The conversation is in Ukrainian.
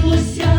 Хотілося